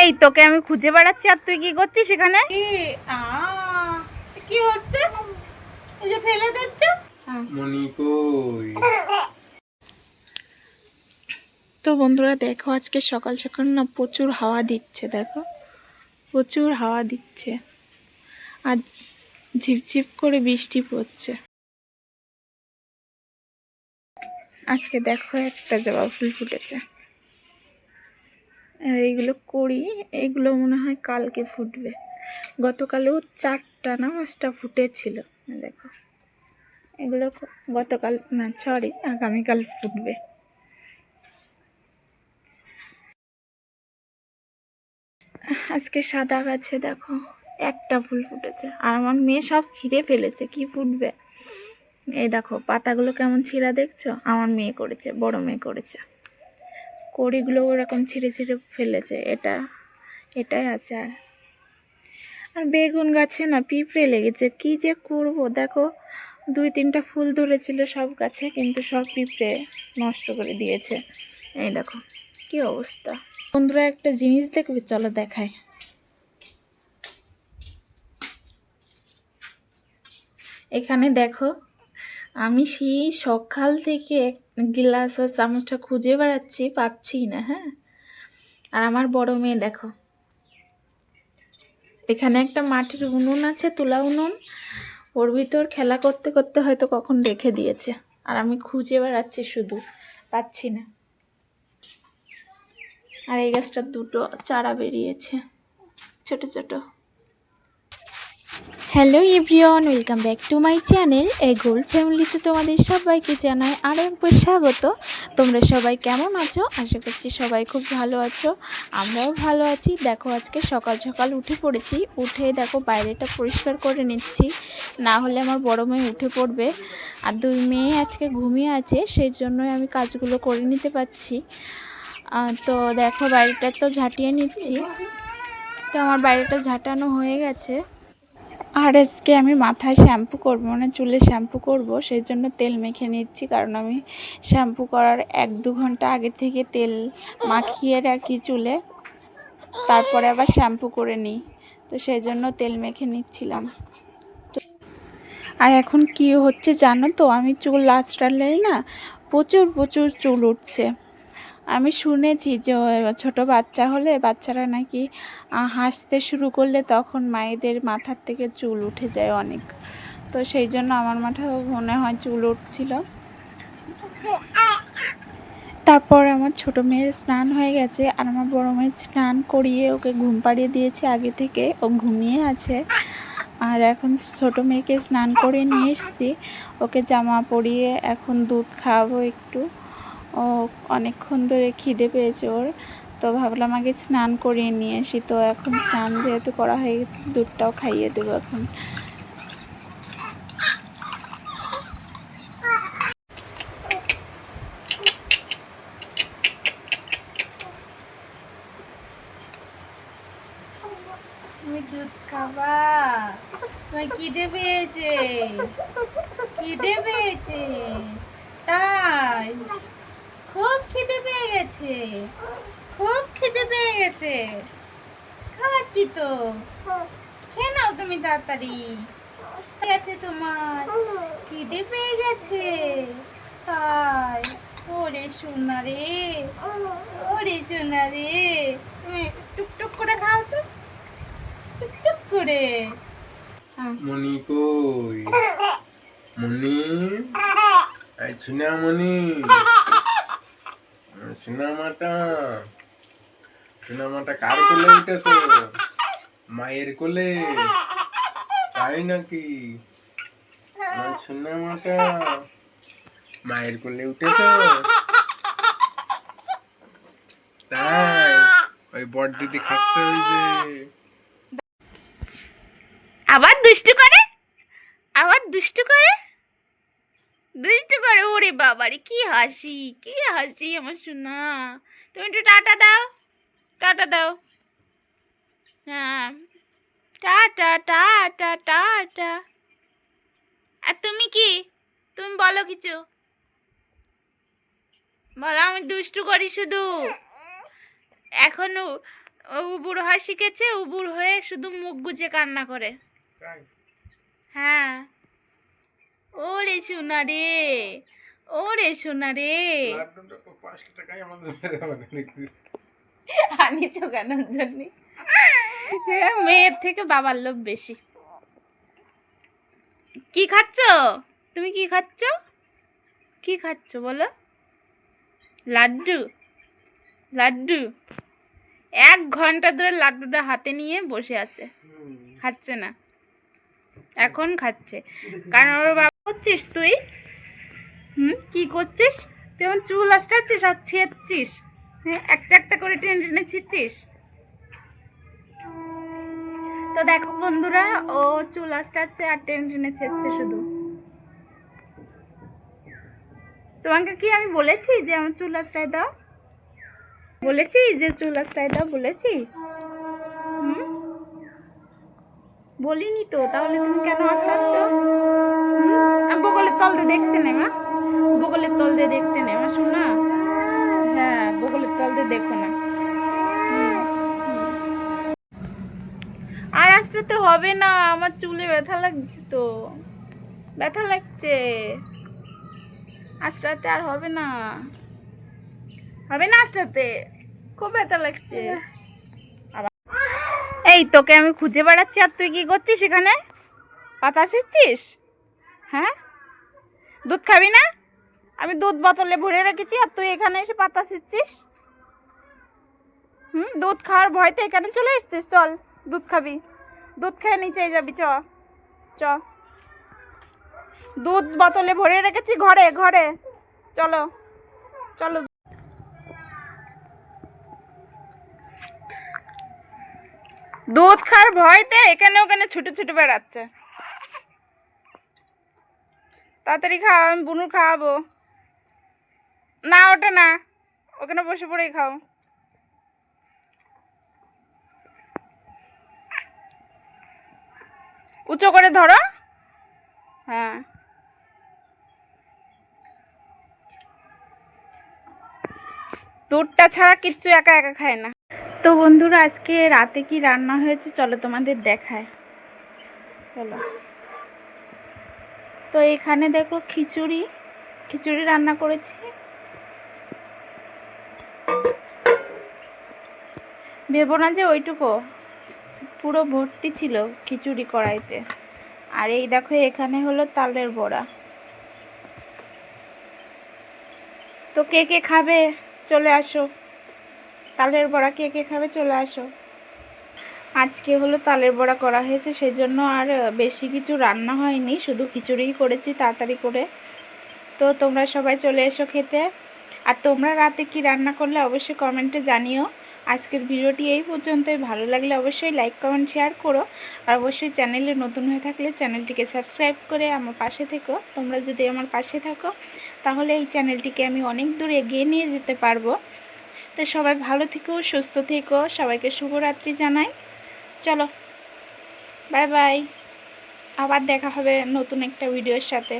এই তোকে আমি খুঁজে বেড়াচ্ছি আর তুই কি করছিস সেখানে? কি কি হচ্ছে? এই যে ফেলে দিচ্ছ? মনি কই? তো বন্ধুরা দেখো আজকে সকাল সকাল না প্রচুর হাওয়া দিচ্ছে দেখো। প্রচুর হাওয়া দিচ্ছে। আর ঝিপঝিপ করে বৃষ্টি পড়ছে। আজকে দেখো একটা জবা ফুল ফুটেছে। এইগুলো করি, এগুলো মনে হয় কালকে ফুটবে। গতকালও চারটা না পাঁচটা ফুটেছিল। দেখো, এগুলো গতকাল না সরি আগামীকাল ফুটবে। আজকে সাদা গাছে দেখো, একটা ফুল ফুটেছে। আর আমার মেয়ে সব ছিঁড়ে ফেলেছে, কি ফুটবে? এই দেখো, পাতাগুলো কেমন ছিঁড়া দেখছ? আমার মেয়ে করেছে, বড় মেয়ে করেছে। কড়িগুলো ওরকম ছিঁড়ে ছিঁড়ে ফেলেছে, এটা, এটাই আছে আর। আর বেগুন গাছে না পিঁপড়ে লেগেছে, কি যে করব? দেখো, দুই তিনটা ফুল ধরেছিল সব গাছে, কিন্তু সব পিঁপড়ে নষ্ট করে দিয়েছে। এই দেখো, কি অবস্থা। বন্ধুরা, একটা জিনিস দেখবে, চলো দেখায় এখানে দেখো আমি সেই সকাল থেকে এক গ্লাস আর চামচটা খুঁজে বেড়াচ্ছি, পাচ্ছি না হ্যাঁ? আর আমার বড় মেয়ে দেখো। এখানে একটা মাটির উনুন আছে, তুলা উনুন। ওর ভিতর খেলা করতে করতে হয়তো কখন রেখে দিয়েছে। আর আমি খুঁজে বেড়াচ্ছি শুধু, পাচ্ছি না। আর এই গাছটার দুটো চারা বেরিয়েছে, ছোট ছোট। Hello everyone, welcome back to my channel এই গোল্ড ফ্যামিলিতে তোমাদের সবাইকে জানাই আরও একবার স্বাগত। তোমরা সবাই কেমন আছো? আশা করছি সবাই খুব ভালো আছো, আমরাও ভালো আছি। দেখো, আজকে সকাল সকাল উঠে পড়েছি, উঠে দেখো বাইরেটা পরিষ্কার করে নিচ্ছি, না হলে আমার বড় মেয়ে উঠে পড়বে। আর দুই মেয়ে আজকে ঘুমিয়ে আছে, সেই জন্যই আমি কাজগুলো করে নিতে পারছি। তো দেখো, বাড়িটা তো ঝাঁটিয়ে নিচ্ছি। তো আমার বাড়িটা ঝাঁটানো হয়ে গেছে। আর আজকে আমি মাথায় শ্যাম্পু করব মানে চুলে শ্যাম্পু করব সেই জন্য তেল মেখে নিচ্ছি, কারণ আমি শ্যাম্পু করার এক দু ঘণ্টা আগে থেকে তেল মাখিয়ে রাখি চুলে, তারপরে আবার শ্যাম্পু করে নিই, তো সেই জন্য তেল মেখে নিচ্ছিলাম। আর এখন কি হচ্ছে জানো তো, আমি চুল লাস্টালে না প্রচুর প্রচুর চুল উঠছে। আমি শুনেছি যে ছোট বাচ্চা হলে বাচ্চারা নাকি হাসতে শুরু করলে তখন মায়েদের মাথার থেকে চুল উঠে যায় অনেক। তো সেই জন্য আমার মাথাও মনে হয় চুল উঠছিল। তারপর আমার ছোট মেয়ের স্নান হয়ে গেছে আর আমার বড় মেয়ের স্নান করিয়ে ওকে ঘুম পাড়িয়ে দিয়েছি। আগে থেকে ও ঘুমিয়ে আছে। আর এখন ছোট মেয়েকে স্নান করে নিয়ে এসেছি। ওকে জামা পরিয়ে এখন দুধ খাওয়াবো একটু। ও অনেকক্ষণ ধরে খিদে পেয়েছে ওর, তো ভাবলাম আগে স্নান করিয়ে নিয়ে আসি। তো এখন স্নান যেহেতু করা হয়ে গেছে, দুধটাও খাইয়ে দেবো এখন। খিদে পেয়েছে। খিদে পেয়েছে। তাই। খুব খিদে পেয়ে গেছে। খুব খিদে পেয়ে গেছে। খাওয়াচ্ছি তো। খেয়ে নাও তুমি তাড়াতাড়ি। গেছে তোমার। খিদে পেয়ে গেছে। তাই। ওরে সোনা রে। ওরে সোনা রে। তুমি টুকটুক করে খাও তো। টুকটুক করে। মনি কই? মনি? শুনা মনি। মায়ের কোলে। তাই নাকি? মায়ের কোলে উঠেছে। তাই ওই বড় দিদি খাচ্ছে ওই যে। আবার দুষ্টু করে? আবার দুষ্টু করে? দুষ্টু করে ওরে বাবারে কি হাসি কি হাসি আমার সোনা। তুমি একটু টাটা দাও টাটা দাও। হ্যাঁ টাটা টাটা টাটা। আর তুমি কি? তুমি বলো কিছু। বলো আমি দুষ্টু করি শুধু। এখনও ও উবুর হয় শিখেছে উবুর হয়ে শুধু মুখ গুজে কান্না করে। হ্যাঁ। ওরে সোনা রে ওরে সোনা রে। লাড্ডুটা তো পাঁচটা জন্য? হ্যাঁ, মেয়ের থেকে বাবার লোভ বেশি। কি খাচ্ছ? তুমি কি খাচ্ছ? কি খাচ্ছ বলো? লাড্ডু লাড্ডু। এক ঘণ্টা ধরে লাড্ডুটা হাতে নিয়ে বসে আছে। খাচ্ছে না। এখন খাচ্ছে। কারণ ওর বাবা করছিস তুই? হুম, কি করছিস? তুই আমার চুল আসটাচ্ছিস আর ছিঁড়ছিস হ্যাঁ একটা একটা করে টেনে টেনে ছিঁড়ছিস তো দেখো বন্ধুরা, ও চুল আসটাচ্ছে আর টেনে টেনে ছেড়ছে শুধু। তোমাকে কি আমি বলেছি যে আমার চুল আশ্রয় দাও? বলেছি যে চুল আশ্রয় দাও, বলেছি? বলিনি তো, তাহলে তুমি কেন আশ্রাচ্ছ বগলের তল দিয়ে দেখতে নেই মা। বগলের তল দিয়ে দেখতে নেই মা, শোনা হ্যাঁ বগলের তল দিয়ে দেখো না। আর আসতে হবে না, আমার চুলে ব্যথা লাগছে তো। ব্যথা লাগছে। আশ্রাতে আর হবে না। হবে না আশ্রাতে খুব ব্যথা লাগছে। এই, তোকে আমি খুঁজে বেড়াচ্ছি, আর তুই কি করছিস এখানে? পাতা শিখছিস হ্যাঁ? দুধ খাবি না? আমি দুধ বোতলে ভরে রেখেছি আর তুই এখানে এসে পাতা শিখছিস হুম, দুধ খাওয়ার ভয়তে এখানে চলে এসছিস? চল, দুধ খাবি। দুধ খেয়ে নিচে যাবি, চ। চ। দুধ বোতলে ভরে রেখেছি ঘরে ঘরে। চলো চলো। দুধ খাওয়ার ভয়তে এখানে ওখানে ছুটে ছুটে বেড়াচ্ছে। তাড়াতাড়ি খাও, আমি বুনুর খাওয়াবো। না, ওটা না। ওখানে বসে পড়েই খাও। উঁচু করে ধরো। হ্যাঁ। দুধটা ছাড়া কিচ্ছু একা একা খায় না। তো বন্ধুরা, আজকে রাতে কি রান্না হয়েছে? চলো তোমাদের দেখায়। চলো। তো এখানে দেখো খিচুড়ি খিচুড়ি রান্না করেছি। ভেবো না যে ওইটুকু, পুরো ভর্তি ছিল খিচুড়ি কড়াইতে। আর এই দেখো এখানে হলো তালের বড়া। তো কে কে খাবে চলে আসো। তালের বড়া কে কে খাবে চলে আসো। আজকে হলো তালের বড়া করা হয়েছে সেই জন্য আর বেশি কিছু রান্না হয়নি, শুধু খিচুড়িই করেছি তাড়াতাড়ি করে। তো তোমরা সবাই চলে এসো খেতে। আর তোমরা রাতে কি রান্না করলে অবশ্যই কমেন্টে জানিও। আজকের ভিডিওটি এই পর্যন্তই। ভালো লাগলে অবশ্যই লাইক কমেন্ট শেয়ার করো। আর অবশ্যই চ্যানেলে নতুন হয়ে থাকলে চ্যানেলটিকে সাবস্ক্রাইব করে আমার পাশে থেকো। তোমরা যদি আমার পাশে থাকো, তাহলে এই চ্যানেলটিকে আমি অনেক দূর এগিয়ে নিয়ে যেতে পারব। তো সবাই ভালো থেকো, সুস্থ থেকো। সবাইকে শুভরাত্রি জানাই। চলো। Bye bye. আবার দেখা হবে নতুন একটা ভিডিওর সাথে।